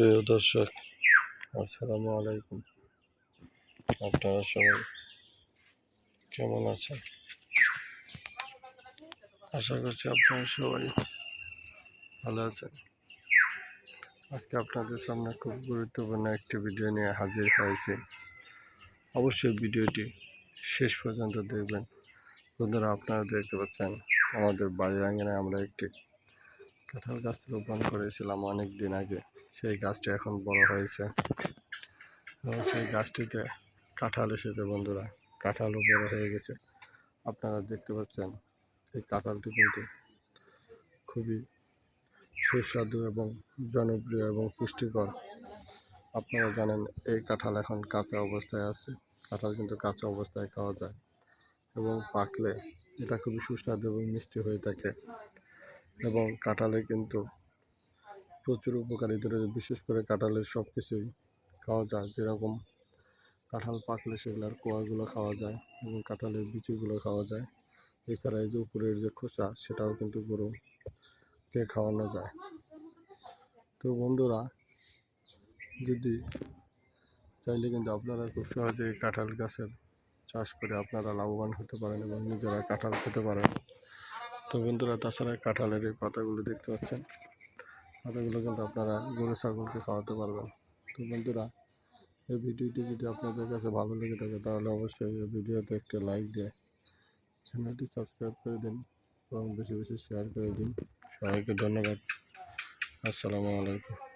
প্রিয় দর্শক, আসসালামু আলাইকুম। আপনারা সবাই কেমন আছেন? আশা করছি আপনারা সবাই ভালো আছেন। আজকে আপনাদের সামনে খুব গুরুত্বপূর্ণ একটি ভিডিও নিয়ে হাজির হয়েছি। অবশ্যই ভিডিওটি শেষ পর্যন্ত দেখবেন। বন্ধুরা, আপনারা দেখতে পাচ্ছেন, আমাদের বাড়ির আঙ্গনে আমরা একটি কাঁঠাল গাছ রোপণ করেছিলাম অনেক দিন আগে। সেই গাছটি এখন বড় হয়েছে। এবং সেই গাছটিতে কাঁঠাল এসেছে বন্ধুরা। কাঁঠালও বড় হয়ে গেছে। আপনারা দেখতে পাচ্ছেন, এই কাঁঠালটি কিন্তু খুবই সুস্বাদু এবং জনপ্রিয় এবং পুষ্টিকর। আপনারা জানেন, এই কাঁঠাল এখন কাঁচা অবস্থায় আছে। কাঁঠাল কিন্তু কাঁচা অবস্থায় খাওয়া যায় এবং পাকলে এটা খুবই সুস্বাদু এবং মিষ্টি হয়ে থাকে। এবং কাঁঠালে কিন্তু প্রচুর উপকারিতা রয়েছে বিশেষ করে কাঁঠালের সব কিছুই খাওয়া যায়, যেরকম কাঁঠাল পাকলে সেগুলোর কোয়াগুলো খাওয়া যায় এবং কাঁঠালের বিচিগুলো খাওয়া যায়। এছাড়া এই যে উপরের যে খোসা, সেটাও কিন্তু গরুকে খাওয়ানো যায়। তো বন্ধুরা, যদি চাইলে কিন্তু আপনারা খুব সহজে কাঁঠাল গাছের চাষ করে আপনারা লাভবান হতে পারেন এবং নিজেরা কাঁঠাল খেতে পারেন। তো বন্ধুরা, তাছাড়া কাঁঠালের এই পাতাগুলো দেখতে পাচ্ছেন পাতাগুলো কিন্তু আপনারা গরু, ছাগলকে খাওয়াতে পারবেন। তো বন্ধুরা, এই ভিডিওটি যদি আপনাদের কাছে ভালো লেগে থাকে, তাহলে অবশ্যই এই ভিডিওতে একটি লাইক দিয়ে চ্যানেলটি সাবস্ক্রাইব করে দিন এবং বেশি বেশি শেয়ার করে দিন। সবাইকে ধন্যবাদ। আসসালামু আলাইকুম।